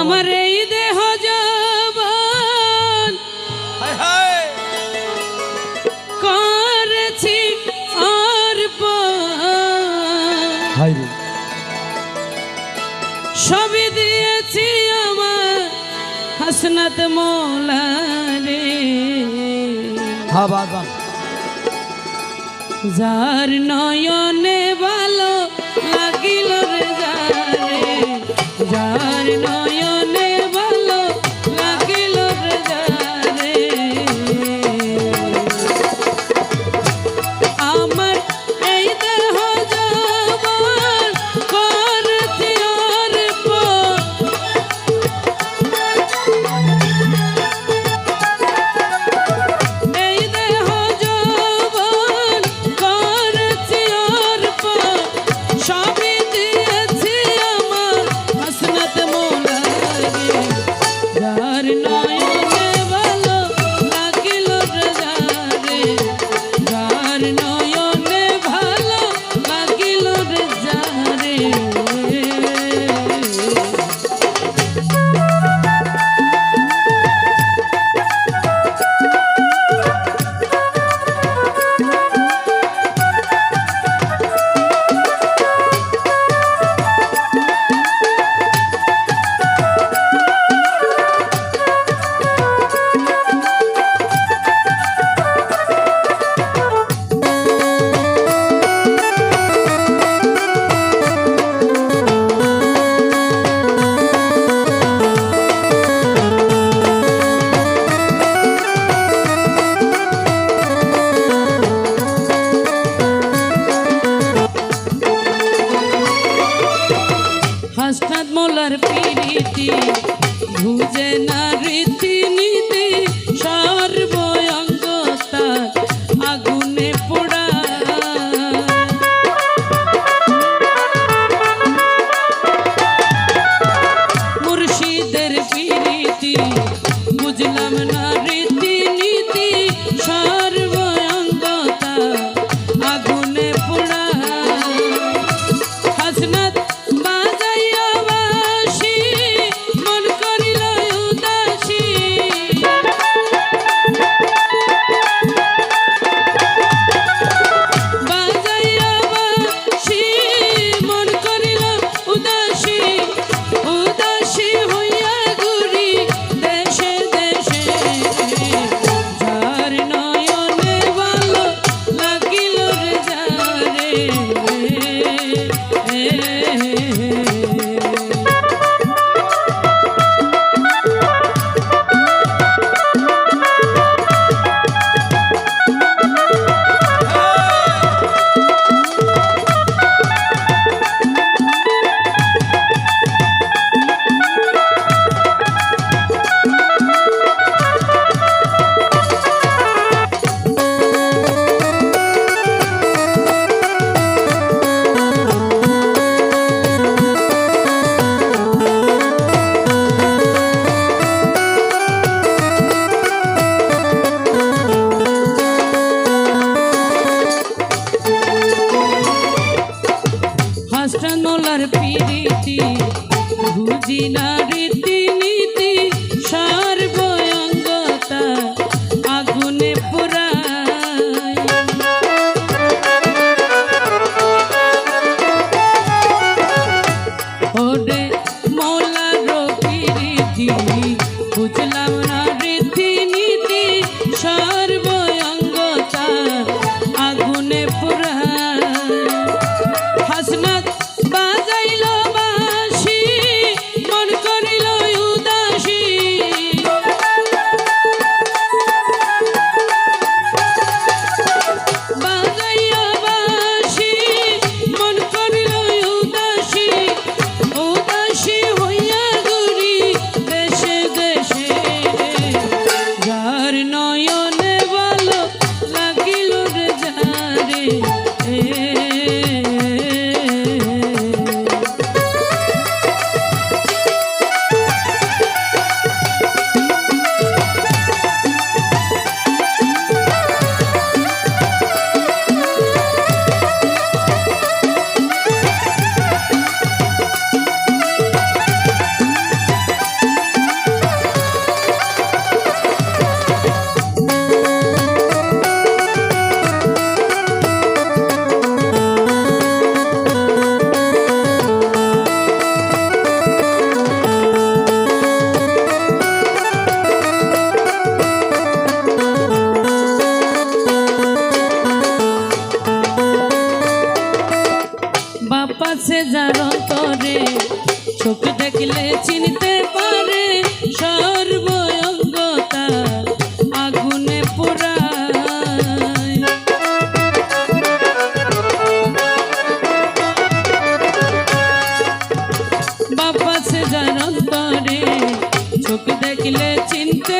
আমার এই দেহ যাবান করেছি আর সবই দিয়েছি আমার হাসনাত মোলারে হা বাবা যার নয়নে ভালো লাগিল রে যার নয় তোমার পিড়িতি বুঝে না রীতি নীতি সর্বঙ্গ আগুনে পোড়া। মুর্শিদের পিড়িতি বুঝলাম না রে যার অন্তরে চোখ দেখলে চিনতে পারে সর্বঙ্গতা আগুনে পোড়ায়। বাবা সে যার অন্তরে চোখ দেখলে চিনতে